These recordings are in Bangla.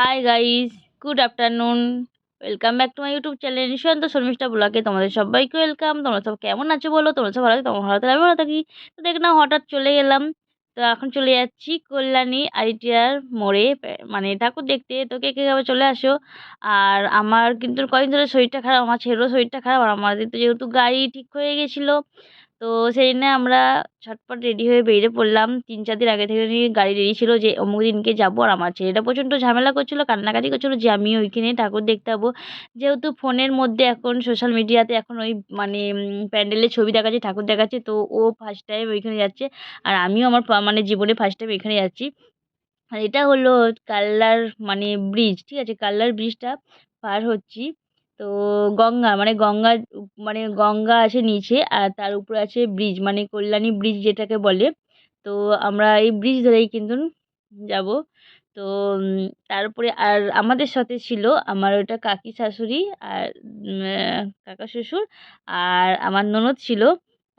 Hi guys good afternoon welcome back to my YouTube channel Nishant Sharmistha ব্লগে তোমাদের সবাইকে ওয়েলকাম তোমরা সব কেমন আছো বলো? তোমরা সব ভালো আছো? তোমার ভালো আমি ভালো থাকি। তো দেখ না, হঠাৎ চলে গেলাম তো এখন চলে যাচ্ছি কল্যাণী আইটিআর মোড়ে। মানে ঠাকুর দেখতে। তো কে কে যাবে চলে আসো। আর আমার কিন্তু কদিন ধরে শরীরটা খারাপ, আমার ছেলেরও শরীরটা খারাপ। আর আমাদের তো যেহেতু গাড়ি ঠিক হয়ে গেছিল তো সেই জন্যে আমরা ঝটপট রেডি হয়ে বেরিয়ে পড়লাম। তিন, চার দিন আগে থেকে গাড়ি রেডি ছিল যে, অমুক দিনকে যাব আর আমার ছেলেটা প্রচণ্ড ঝামেলা করছিল, কান্নাকাটি করছিল, যে আমি ওইখানে ঠাকুর দেখতে যাব যেহেতু ফোনের মধ্যে এখন সোশ্যাল মিডিয়াতে এখন ওই মানে প্যান্ডেলের ছবি দেখাচ্ছে, ঠাকুর দেখাচ্ছে, তো ও ফার্স্ট টাইম ওইখানে যাচ্ছে আর আমিও আমার মানে জীবনে ফার্স্ট টাইম এখানে যাচ্ছি। আর এটা হলো কাল্লার মানে ব্রিজ ঠিক আছে? কাল্লার ব্রিজটা পার হচ্ছি। তো গঙ্গা মানে গঙ্গা মানে গঙ্গা আছে নিচে আর তার উপরে আছে ব্রিজ মানে কল্যাণী ব্রিজ যেটাকে বলে। তো আমরা এই ব্রিজ ধরেই কিন্তু যাব। তো তারপরে আর আমাদের সাথে ছিল আমার ওটা কাকি শাশুড়ি আর কাকা শ্বশুর আর আমার ননদ ছিল।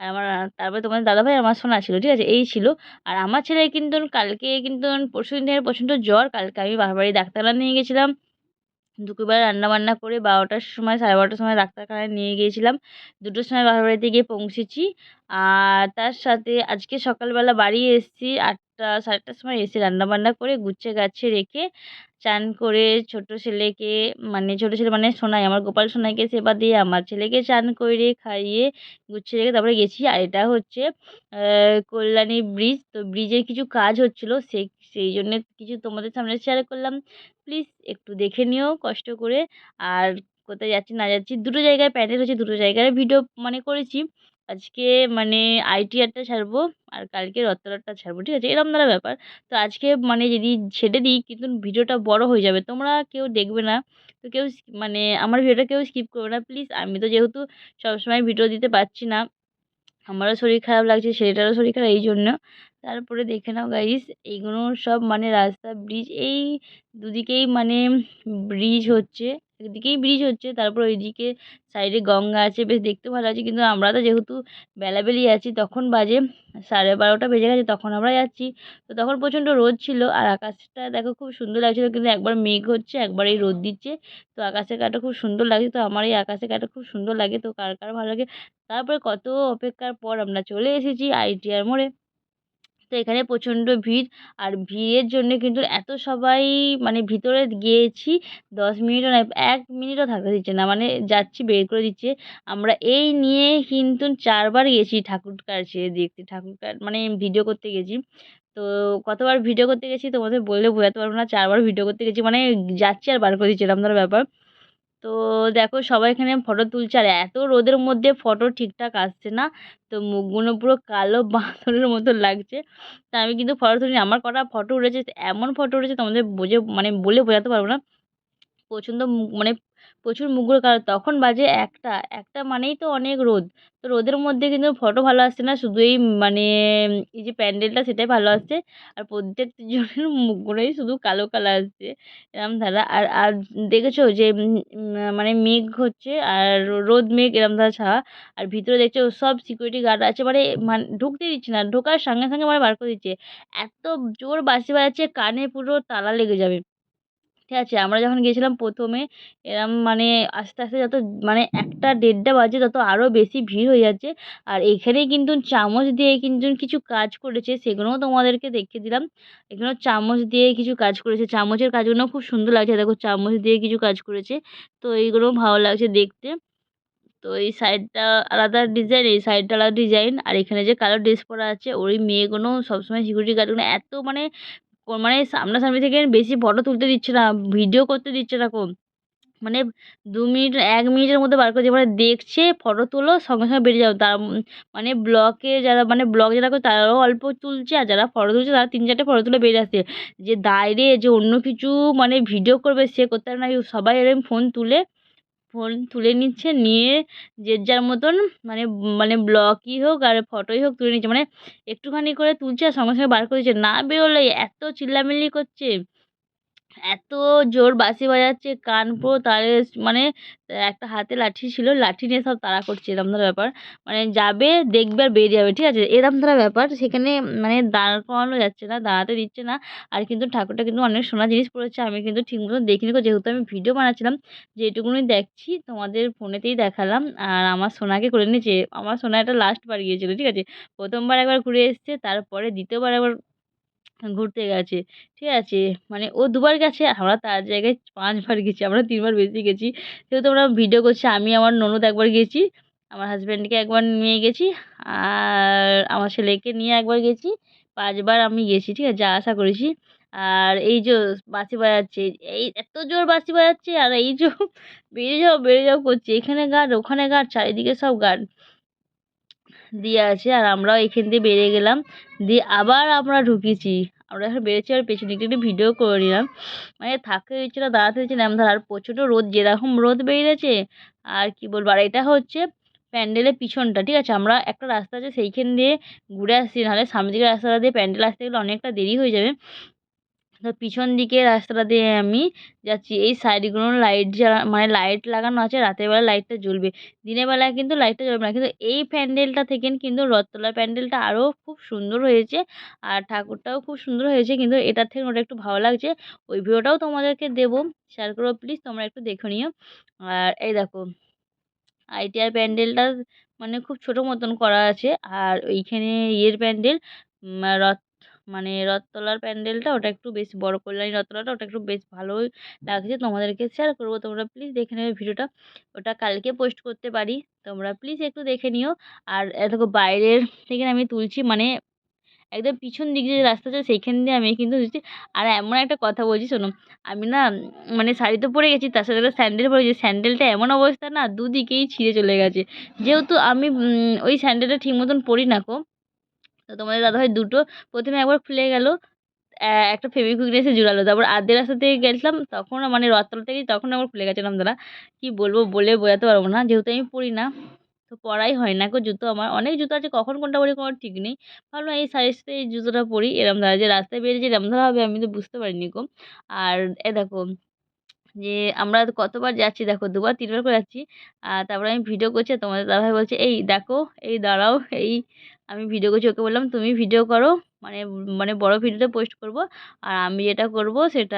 আর আমার, তারপরে তোমাদের দাদাভাই আমার সোনা ছিল, ঠিক আছে? এই ছিল। আর আমার ছেলে কিন্তু কালকে কিন্তু পরশুদিন থেকে প্রচণ্ড জ্বর, কালকে আমি বারবারই ডাক্তারখানা নিয়ে গেছিলাম। দুপুরবেলা রান্না বান্না করে বারোটার সময়, সাড়ে বারোটার সময় ডাক্তারখানায় নিয়ে গিয়েছিলাম। দুটোর সময় বাবার বাড়িতে গিয়ে পৌঁছেছি। আর তার সাথে আজকে সকালবেলা বাড়ি এসেছি। আটটা, সাড়ে আটটার সময় এসে রান্না বান্না করে গুছিয়ে গাছে রেখে চান করে ছোট ছেলেকে মানে ছোট ছেলে মানে সোনাই, আমার গোপাল সোনাইকে সেবা দিয়ে আমার ছেলেকে চান করে খাইয়ে গুছিয়ে রেখে তারপরে গেছি। আর এটা হচ্ছে কল্যাণী ব্রিজ। তো ব্রিজের কিছু কাজ হচ্ছিল সেই সেই জন্যে কিছু তোমাদের সামনে শেয়ার করলাম। প্লিজ একটু দেখে নিও কষ্ট করে। আর কোথায় যাচ্ছি না যাচ্ছি, দুটো জায়গায় প্যান্ডেল হচ্ছে দুটো জায়গায় ভিডিও মানে করেছি। আজকে মানে আইটিআরটা ছাড়বো আর কালকে রত্তরারটা ছাড়বো, ঠিক আছে? এরকম ধরা ব্যাপার। তো আজকে মানে যদি ছেড়ে দিই, কিন্তু ভিডিওটা বড় হয়ে যাবে। তোমরা কেউ দেখবে না। তো কেউ মানে আমার ভিডিওটা কেউ স্কিপ করবে না। প্লিজ আমি তো যেহেতু সবসময় ভিডিও দিতে পারছি না, আমারও শরীর খারাপ লাগছে, ছেলেটারও শরীর খারাপ, এই জন্য তারপরে দেখে নাও গাইস এইগুলো সব মানে রাস্তা ব্রিজ এই দুদিকেই মানে ব্রিজ হচ্ছে, একদিকেই ব্রিজ হচ্ছে, তারপর ওইদিকে সাইডে গঙ্গা আছে, বেশ দেখতে ভালো আছে, কিন্তু আমরা তো যেহেতু বেলাবেলি আছি, তখন বাজে সাড়ে বারোটা বেজে গেছে, তখন আমরা যাচ্ছি, তো তখন প্রচণ্ড রোদ ছিল, আর আকাশটা দেখো খুব সুন্দর লাগছিল, কিন্তু একবার মেঘ হচ্ছে, একবার এই রোদ দিচ্ছে, তো আকাশের কাটা খুব সুন্দর লাগছে, তো আমার এই আকাশের কাটা খুব সুন্দর লাগে, তো কার কার ভালো লাগে? তারপরে কত অপেক্ষার পর আমরা চলে এসেছি আইটিআর মোড়ে। তো এখানে প্রচণ্ড ভিড়। আর ভিড়ের জন্যে কিন্তু এত সবাই মানে ভিতরে গিয়েছি, দশ মিনিটও নয়, এক মিনিটও থাকতে দিচ্ছে না। মানে যাচ্ছি, বের করে দিচ্ছে। আমরা এই নিয়ে কিন্তু চারবার গেছি ঠাকুর কাছে দেখতে ঠাকুর মানে ভিডিও করতে গেছি। তো কতবার ভিডিও করতে গেছি তোমাদের বললে বোঝাতে পারব না, চারবার ভিডিও করতে গেছি। মানে যাচ্ছি আর বার করে দিচ্ছি এরকম ধরনের ব্যাপার। তো দেখো সবাই এখানে ফটো তুলছে। আর এত রোদের মধ্যে ফটো ঠিকঠাক আসছে না। তো মুখগুলো পুরো কালো বাঁদরের মতো লাগছে। তা আমি কিন্তু ফটো তুলিনি। আমার কটা ফটো উঠেছে। এমন ফটো উঠেছে তোমাদের বোঝে মানে বলে বোঝাতে পারব না। প্রচণ্ড মানে প্রচুর মুখগুলো কালো তখন বাজে একটা একটা মানেই তো অনেক রোদ। তো রোদের মধ্যে কিন্তু ফটো ভালো আসছে না, শুধু এই মানে এই যে প্যান্ডেলটা সেটাই ভালো আসছে। আর প্রত্যেকটা জনের মুখগুলোই শুধু কালো কালো আসছে। এরম ধারা। আর আর দেখেছ যে মানে মেঘ হচ্ছে আর রোদ, মেঘ এরম ধারা ছাওয়া আর ভিতরে দেখছ সব সিকিউরিটি গার্ড আছে মানে মানে ঢুকতে দিচ্ছে না। ঢোকার সঙ্গে সঙ্গে মানে বার করে দিচ্ছে। এত জোর বাঁশি বাজাচ্ছে কানে পুরো তালা লেগে যাবে। ঠিক আছে? আমরা যখন গিয়েছিলাম প্রথমে, এরম মানে আস্তে আস্তে যত মানে একটা দেড়টা বাজে তত আরও বেশি ভিড় হয়ে যাচ্ছে। আর এখানেই কিন্তু চামচ দিয়ে কিন্তু কিছু কাজ করেছে, সেগুলোও তোমাদেরকে দেখিয়ে দিলাম। এখানেও চামচ দিয়ে কিছু কাজ করেছে। চামচের কাজগুলো খুব সুন্দর লাগছে। দেখো, চামচ দিয়ে কিছু কাজ করেছে। তো এইগুলো ভালো লাগছে দেখতে। তো এই সাইডটা আলাদা ডিজাইন, এই সাইডটা আলাদা ডিজাইন। আর এখানে যে কালো ড্রেস পরা আছে, ওই মেয়েগুলো সবসময় সিকিউরিটি গার্ডগুলো এত মানে মানে সামনাসামনি থেকে বেশি ফটো তুলতে দিচ্ছে না ভিডিও করতে দিচ্ছে না কো মানে দু মিনিট, এক মিনিটের মধ্যে বার করে মানে দেখছে ফটো তোলো, সঙ্গে সঙ্গে বেরিয়ে যাও। তার মানে ব্লকে যারা মানে ব্লগ যারা করে তারাও অল্প তুলছে, আর যারা ফটো তুলছে তারা তিন চারটে ফটো তুলে বেরিয়ে আসছে। যে দাঁড়িয়ে, যে অন্য কিছু মানে ভিডিও করবে, সে করতে পারে না। সবাই এরকম ফোন তুলে ফোন তুলে নিচ্ছে, নিয়ে যে যার মতন মানে মানে ব্লগই হোক আর ফটোই হোক তুলে নিচ্ছে। মানে একটুখানি করে তুলছে আর সঙ্গে সঙ্গে বার করে দিচ্ছে। না বেরোলে এত চিল্লামিল্লি করছে। এত জোর বাঁশি বাজাচ্ছে কান পুরো তালে মানে একটা হাতে লাঠি ছিল লাঠি নিয়ে সব তাড়া করছে এরম ধরনের ব্যাপার। মানে যাবে দেখবে আর বেরিয়ে যাবে ঠিক আছে? এরম ধরনের ব্যাপার সেখানে মানে দাঁড় করানো যাচ্ছে না দাঁড়াতে দিচ্ছে না। আর কিন্তু ঠাকুরটা কিন্তু অনেক সোনা জিনিস পড়েছে আমি কিন্তু ঠিক মতন দেখিনি যেহেতু আমি ভিডিও বানাচ্ছিলাম যেটুকুনি দেখছি তোমাদের ফোনেতেই দেখালাম। আর আমার সোনাকে করে নিয়েছে আমার সোনা এটা লাস্ট বার গিয়েছিল ঠিক আছে? প্রথমবার একবার ঘুরে এসছে তারপরে দ্বিতীয়বার একবার ঘুরতে গেছে। ঠিক আছে? মানে ও দুবার গেছে, আমরা তার জায়গায় পাঁচবার গেছি, আমরা তিনবার বেশি গেছি। যেহেতু আমরা ভিডিও করছি, আমি, আমার ননদ একবার গেছি, আমার হাজব্যান্ডকে একবার নিয়ে গেছি, আর আমার ছেলেকে নিয়ে একবার গেছি, পাঁচবার আমি গেছি, ঠিক আছে? যা আশা করেছি। আর এই যে বাঁশি বাজাচ্ছে, এই এত জোর বাঁশি বাজাচ্ছে, আর এই যে বেড়ে যাও বেড়ে যাও করছে, এখানে গার্ড ওখানে গার্ড চারিদিকে সব গার্ড দিয়ে আছে আর আমরাও এখান দিয়ে বেরিয়ে গেলাম। দিয়ে আবার আমরা ঢুকেছি। আমরা এখন বেরোচ্ছি আর পেছনে একটু ভিডিও করে নিলাম। মানে থাকতে দিচ্ছে না, দাঁড়াতে দিচ্ছে না এমন আর প্রচণ্ড রোদ, যেরকম রোদ বেরিয়েছে আর কি বলব, আর এটা হচ্ছে প্যান্ডেলের পিছনটা, ঠিক আছে? আমরা একটা রাস্তা আছে সেইখান দিয়ে ঘুরে আসছি, নাহলে সামনের দিকে রাস্তাটা দিয়ে প্যান্ডেল আসতে গেলে অনেকটা দেরি হয়ে যাবে। পিছন দিকে রাস্তাটা দিয়ে আমি যাচ্ছি। এই সাইডগুলো লাইট জ্বালা মানে লাইট লাগানো আছে, রাতের বেলা লাইটটা জ্বলবে। দিনের বেলায় কিন্তু লাইটটা জ্বলবে না। কিন্তু এই প্যান্ডেলটা থেকে কিন্তু রথতলার প্যান্ডেলটা আরও খুব সুন্দর হয়েছে আর ঠাকুরটাও খুব সুন্দর হয়েছে। কিন্তু এটার থেকে ওটা একটু ভালো লাগছে। ওই ভিডিওটাও তোমাদেরকে দেবো। শেয়ার করব প্লিজ তোমরা একটু দেখে নিও। আর এই দেখো আইটিআর প্যান্ডেলটা মানে খুব ছোটো মতন করা আছে। আর ওইখানে ইয়ের প্যান্ডেল রথ মানে রথতলার প্যান্ডেলটা ওটা একটু বেশ বড় কল্যাণী রথতলাটা ওটা একটু বেশ ভালোই লাগছে। তোমাদেরকে শেয়ার করব। তোমরা প্লিজ দেখে নেবে ভিডিওটা। ওটা কালকে পোস্ট করতে পারি। তোমরা প্লিজ একটু দেখে নিও। আর দেখো বাইরের থেকে আমি তুলছি মানে একদম পিছন দিক যে রাস্তা আছে সেইখান দিয়ে আমি কিন্তু তুলছি। আর এমন একটা কথা বলছি, শোনো। আমি না মানে শাড়ি তো পরে গেছি, তার সাথে একটা স্যান্ডেল পরেছি স্যান্ডেলটা এমন অবস্থা না, দুদিকেই ছিঁড়ে চলে গেছে। যেহেতু আমি ওই স্যান্ডেলটা ঠিক মতন পরি না কো তো তোমাদের দাদাভাই দুটো প্রথমে একবার খুলে গেল একটা ফেভিকুইক এসে জোড়ালো। তারপর আধে রাস্তা থেকে গেছিলাম, তখন মানে রথতলা থেকে তখন আবার খুলে গেছিলাম দাদা। কী বলব বলে বোঝাতে পারব না, যেহেতু আমি পরি না, তো পরাই হয় না গো জুতো আমার। অনেক জুতো আছে, কখন কোনটা পরি কোনো ঠিক নেই। ভাবলাম এই সাইজতে এই জুতোটা পরি, এরম ধরা যে রাস্তায় বেরিয়েছে, এরম ধরা হবে, আমি তো বুঝতে পারিনি গো। আর এ দেখো যে আমরা কতবার যাচ্ছি, দেখো দুবার, তিনবার করে যাচ্ছি। আর তারপরে আমি ভিডিও করছি তোমাদের দাদাভাই বলছে, এই দেখো, এই দাঁড়াও, এই আমি ভিডিও করছি, ওকে বললাম, তুমি ভিডিও করো মানে মানে বড় ভিডিওটা পোস্ট করব। আর আমি যেটা করব, সেটা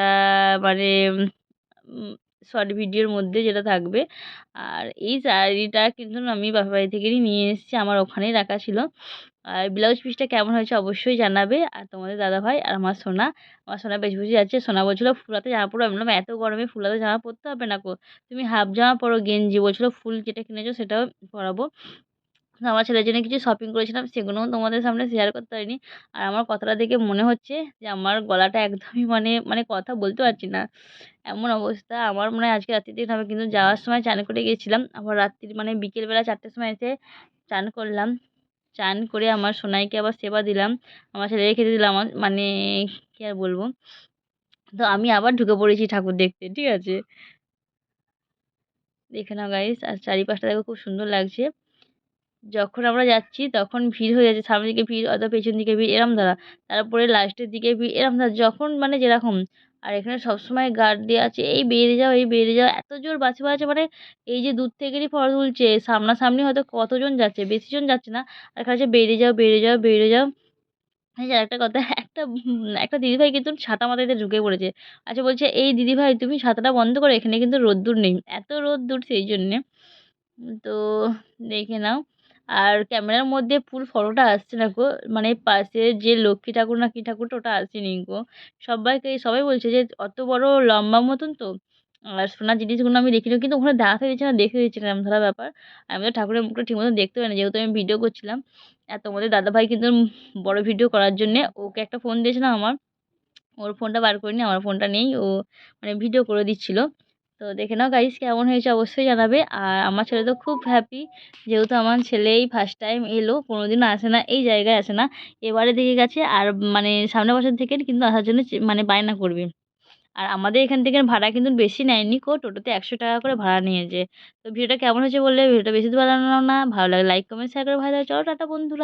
মানে শর্ট ভিডিওর মধ্যে যেটা থাকবে। আর এই শাড়িটা কিন্তু আমি বাপের বাড়ি থেকেই নিয়ে এসেছি, আমার ওখানেই রাখা ছিল। আর ব্লাউজ পিসটা কেমন হয়েছে অবশ্যই জানাবে। আর তোমাদের দাদাভাই আর আমার সোনা আমার সোনা বেশ বুঝে যাচ্ছে। সোনা বলছিলো, ফুলাতে জামা পরো। আমি এত গরমে ফুলাতে জামা পরতে হবে না কো? তুমি হাফ জামা পরো, গেঞ্জি বলছিলো, ফুল যেটা কিনেছো সেটাও পরাবো। আমার ছেলের জন্য কিছু শপিং করেছিলাম সেগুলোও তোমাদের সামনে শেয়ার করতে পারিনি। আর আমার কথাটা দেখে মনে হচ্ছে যে, আমার গলাটা একদমই মানে মানে কথা বলতে পারছি না। এমন অবস্থা। আমার মনে হয় আজকে রাত্রিতে হবে কিন্তু যাওয়ার সময় চান করে গিয়েছিলাম আবার রাত্রির মানে বিকেলবেলা চারটের সময় এসে চান করলাম। চান করে আমার সোনাইকে আবার সেবা দিলাম। আমার ছেলেকে খেতে দিলাম। আমার মানে কী আর বলব? তো আমি আবার ঢুকে পড়েছি ঠাকুর দেখতে, ঠিক আছে? দেখে নাও গাইস আর চারিপাশটা দেখো খুব সুন্দর লাগছে। যখন আমরা যাচ্ছি তখন ভিড় হয়ে যাচ্ছে, সামনের দিকে ভিড় অথবা পেছন দিকে ভিড়, এরম দ্বারা তারপরে লাস্টের দিকে ভিড়, এরম দ্বারা যখন মানে যেরকম, আর এখানে সবসময় গার্ড দেওয়া আছে, এই বেরিয়ে যাও, এই বেরিয়ে যাও। এত জোর বাছে বাছে মানে এই যে দূর থেকেই ফটো তুলছে, সামনাসামনি হয়তো কতজন যাচ্ছে, বেশিজন যাচ্ছে না। আর কাছে বেরিয়ে যাও বেরিয়ে যাও বেরিয়ে যাও। যে একটা কথা, একটা একটা দিদিভাই কিন্তু ছাতা দিয়ে ঢুকে পড়েছে। আচ্ছা বলছে, এই দিদিভাই, তুমি ছাতাটা বন্ধ করো, এখানে কিন্তু রোদ্দুর নেই। এত রোদ্দুর, সেই জন্যে। তো দেখে নাও। আর ক্যামেরার মধ্যে ফুল ফটোটা আসছে না গো। মানে পাশে যে লক্ষ্মী ঠাকুর না কী ঠাকুরটা ওটা আসেনি গো। সবাইকে, সবাই বলছে যে অত বড় লম্বা মতন তো। আর সোনার জিনিসগুলো আমি দেখিনি, কিন্তু ওখানে দাঁড়াতে দিচ্ছে না দেখে দিচ্ছে না, এরম ধরা ব্যাপার। আমি তো ঠাকুরের মুখটা ঠিক মতো দেখতে পাই না যেহেতু আমি ভিডিও করছিলাম। আর তোমাদের দাদাভাই কিন্তু বড় ভিডিও করার জন্যে ওকে একটা ফোন দিয়েছিলাম আমার। ওর ফোনটা বার করিনি, আমার ফোনটা নেই। ও মানে ভিডিও করে দিচ্ছিল। তো দেখে নাও গাইস কেমন হয়েছে অবশ্যই জানাবে। আর আমার ছেলে তো খুব হ্যাপি যেহেতু আমার ছেলে এই ফার্স্ট টাইম এলো কোনো দিনও আসে না, এই জায়গায় আসে না। এবারে দেখে গেছে, আর মানে সামনের বছর থেকে কিন্তু আসার জন্য মানে বায়না করবে। আর আমাদের এখান থেকে ভাড়া কিন্তু বেশি নেয়নি কো, টোটোতে একশো টাকা করে ভাড়া নিয়েছে। তো ভিডিওটা কেমন হয়েছে বললে ভিডিওটা বেশি বানানো না, ভালো লাগে লাইক কমেন্ট শেয়ার করে ভালো চলো টাটা বন্ধুরা।